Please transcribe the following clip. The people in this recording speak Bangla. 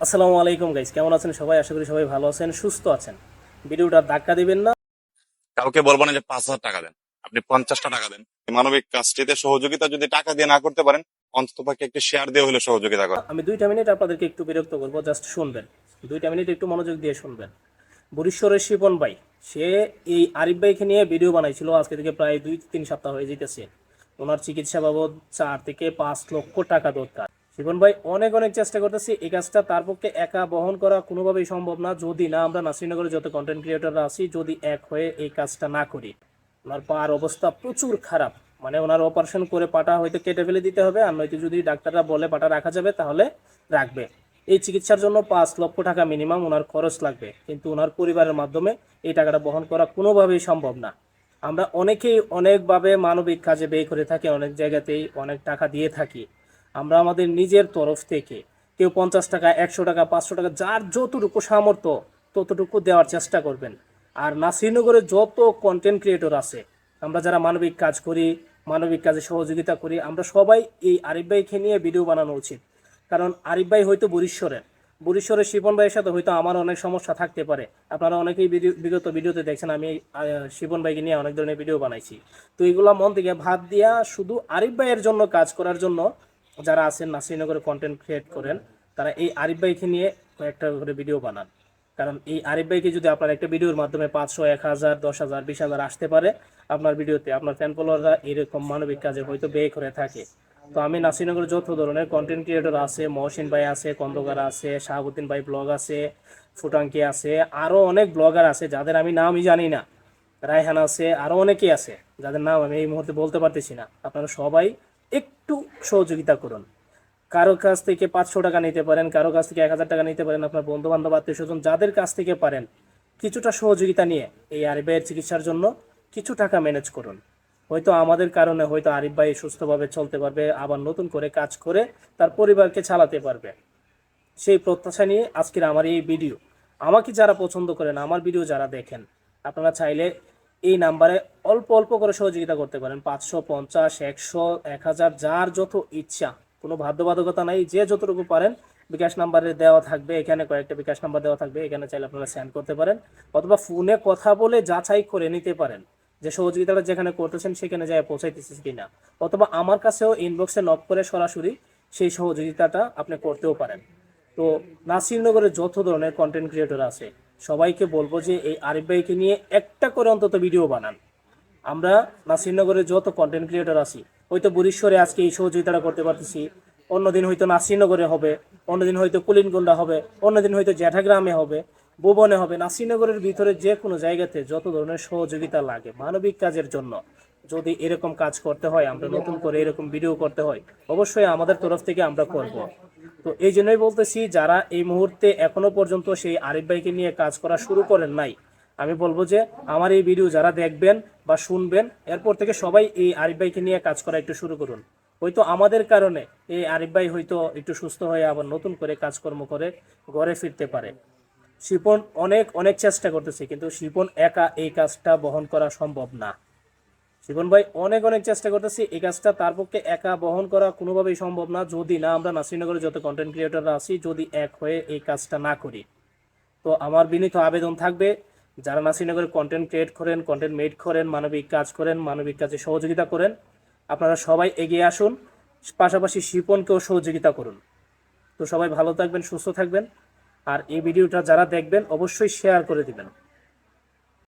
আসসালামু আলাইকুম গাইস কেমন আছেন সবাই? আশা করি সবাই ভালো আছেন সুস্থ আছেন। ভিডিওটা ধাক্কা দিবেন না। কাউকে বলব না যে পাঁচ হাজার টাকা দেন আপনি পঞ্চাশটা টাকা দেন। মানবিক কাজটিতে সহযোগিতা যদি টাকা দিয়ে না করতে পারেন অন্তত পক্ষে একটি শেয়ার দিয়ে হলে সহযোগিতা করেন। আমি দুইটা মিনিট আপনাদেরকে একটু বিরক্ত করব জাস্ট শুনবেন। দুইটা মিনিট একটু মনোযোগ দিয়ে শুনবেন। বরিশ্বরের শিপন ভাই সে এই আরিফ ভাইকে নিয়ে ভিডিও বানাইছিল আজকে থেকে প্রায় দুই তিন সপ্তাহ হয়ে যেতেছে। ওনার চিকিৎসা বাবদ চার থেকে পাঁচ লক্ষ টাকা দরকার। শিপন ভাই, অনেক অনেক চেষ্টা করতেছি। এই কাজটা তার পক্ষে একা বহন করা কোনোভাবেই সম্ভব না। যদি না, আমরা নাসিরনগরে যত কন্টেন্ট ক্রিয়েটররা আছি, যদি এক হয়ে এই কাজটা না করি, ওনার পার অবস্থা প্রচুর খারাপ। মানে ওনার অপারেশন করে পাটা হয়তো কেটে ফেলে দিতে হবে, আর নয়তো যদি ডাক্তাররা বলে পাটা রাখা যাবে, তাহলে রাখবে। এই চিকিৎসার জন্য পাঁচ লক্ষ টাকা মিনিমাম ওনার খরচ লাগবে। কিন্তু ওনার পরিবারের মাধ্যমে এই টাকাটা বহন করা কোনোভাবেই সম্ভব না। আমরা অনেকেই অনেকভাবে মানবিক কাজে ব্যয় করে থাকি, অনেক জায়গাতেই অনেক টাকা দিয়ে থাকি। আমরা আমাদের নিজের তরফ থেকে কেউ পঞ্চাশ টাকা, একশো টাকা, পাঁচশো টাকা, যার যতটুকু সামর্থ্য ততটুকু দেওয়ার চেষ্টা করবেন। আর নাসিরনগরে যত কন্টেন্ট ক্রিয়েটর আছে, আমরা যারা মানবিক কাজ করি, মানবিক কাজে সহযোগিতা করি, আমরা সবাই এই আরিফ ভাইকে নিয়ে ভিডিও বানানো উচিত। কারণ আরিফ ভাই হয়তো বরিশ্বরের বরিশ্বরের শিপন ভাইয়ের সাথে হয়তো আমার অনেক সমস্যা থাকতে পারে। আপনারা অনেকেই বিগত ভিডিওতে দেখছেন, আমি শিপন ভাইকে নিয়ে অনেক ধরনের ভিডিও বানাইছি। তো এগুলো মন থেকে ভাত দিয়া শুধু আরিফ ভাইয়ের জন্য কাজ করার জন্য যারা আছেন নাসিরনগরে কন্টেন্ট ক্রিয়েট করেন, তারা এই আরিফ ভাইকে নিয়ে কয়েকটা করে ভিডিও বানান। কারণ এই আরিফ ভাইকে যদি আপনার একটা ভিডিওর মাধ্যমে পাঁচশো, এক হাজার, দশ হাজার, বিশ হাজার আসতে পারে, আপনার ভিডিওতে আপনার ফ্যান ফলোয়াররা এরকম মানবিক কাজে হয়তো ব্যয় করে থাকে। তো আমি নাসিরনগরের যত ধরনের কন্টেন্ট ক্রিয়েটর আছে, মহসিন ভাই আছে, কন্দকার আছে, শাহাবুদ্দিন ভাই ব্লগ আছে, ফুটাঙ্কি আছে আরও অনেক ব্লগার আছে যাদের আমি নামই জানি না। রায়হান আছে আরও অনেকেই আছে যাদের নাম আমি এই মুহূর্তে বলতে পারতেছি না। আপনারা সবাই একটু সহযোগিতা করুন। কারও কাছ থেকে পাঁচশো টাকা নিতে পারেন, কারও কাছ থেকে এক হাজার টাকা নিতে পারেন, আপনার বন্ধু বান্ধব আত্মীয় স্বজন যাদের কাছ থেকে পারেন, কিছুটা সহযোগিতা নিয়ে এই আরিফ ভাইয়ের চিকিৎসার জন্য কিছু টাকা ম্যানেজ করুন। হয়তো আমাদের কারণে হয়তো আরিফ ভাই সুস্থভাবে চলতে পারবে, আবার নতুন করে কাজ করে তার পরিবারকে চালাতে পারবে। সেই প্রত্যাশা নিয়ে আজকের আমার এই ভিডিও আমাকে যারা পছন্দ করেন, আমার ভিডিও যারা দেখেন, আপনারা চাইলে এই নাম্বারে অল্প অল্প করে সহযোগিতা করতে পারেন। পাঁচশো পঞ্চাশ, একশো, এক হাজার, যার যত ইচ্ছা। কোনো বাধ্যবাধকতা নাই, যে যতটুকু পারেন বিকাশ নাম্বারে দেওয়া থাকবে। এখানে কয়েকটা বিকাশ নাম্বার দেওয়া থাকবে। এখানে চাইলে আপনারা সেন্ড করতে পারেন অথবা ফোনে কথা বলে যাচাই করে নিতে পারেন। যে সহযোগিতাটা যেখানে করতেছেন সেখানে যায় পৌঁছাইতেছে কিনা। অথবা আমার কাছেও ইনবক্সে নক করে সরাসরি সেই সহযোগিতাটা আপনি করতেও পারেন। তো নাসিরনগরে যত ধরনের কন্টেন্ট ক্রিয়েটর আছে সবাইকে বলব যে এই আরিফ ভাইকে নিয়ে একটা করে অন্তত ভিডিও বানান। আমরা নাসিরনগরে যত কন্টেন্ট ক্রিয়েটর আছি, হয়তো বরিশ্বরে আজকে এই সহযোগিতাটা করতে পারতেছি, অন্যদিন হয়তো নাসিরনগরে হবে, অন্যদিন হয়তো কুলিনগোন্ডা হবে, অন্যদিন হয়তো জ্যাঠাগ্রামে হবে, ভুবনে হবে, নাসিরনগরের ভিতরে যে কোনো জায়গাতে যত ধরনের সহযোগিতা লাগে মানবিক কাজের জন্য, যদি এরকম কাজ করতে হয়, আমরা নতুন করে এরকম ভিডিও করতে হয়, অবশ্যই আমাদের তরফ থেকে আমরা করব। তো এই জন্যই বলতেছি, যারা এই মুহূর্তে এখনও পর্যন্ত সেই আরিফ ভাইকে নিয়ে কাজ করা শুরু করেন নাই, আমি বলব যে আমার এই ভিডিও যারা দেখবেন বা শুনবেন, এরপর থেকে সবাই এই আরিফ ভাইকে নিয়ে কাজ করা একটু শুরু করুন। হয়তো আমাদের কারণে এই আরিফ ভাই হয়তো একটু সুস্থ হয়ে আবার নতুন করে কাজকর্ম করে ঘরে ফিরতে পারে। শিপন অনেক অনেক চেষ্টা করতেছে, কিন্তু শিপন একা এই কাজটা বহন করা সম্ভব না। শিবন ভাই, অনেক অনেক চেষ্টা করতেছি। এই কাজটা তার পক্ষে একা বহন করা কোনোভাবেই সম্ভব না। যদি না, আমরা নাসিরনগরের যত কন্টেন্ট ক্রিয়েটররা আছি, যদি এক হয়ে এই কাজটা না করি। তো আমার বিনীত আবেদন থাকবে, যারা নাসিরনগরের কন্টেন্ট ক্রিয়েট করেন কন্টেন্ট মেড করেন, মানবিক কাজ করেন, মানবিক কাজে সহযোগিতা করেন, আপনারা সবাই এগিয়ে আসুন। পাশাপাশি শিপনকেও সহযোগিতা করুন। তো সবাই ভালো থাকবেন, সুস্থ থাকবেন। আর এই ভিডিওটা যারা দেখবেন, অবশ্যই শেয়ার করে দিবেন।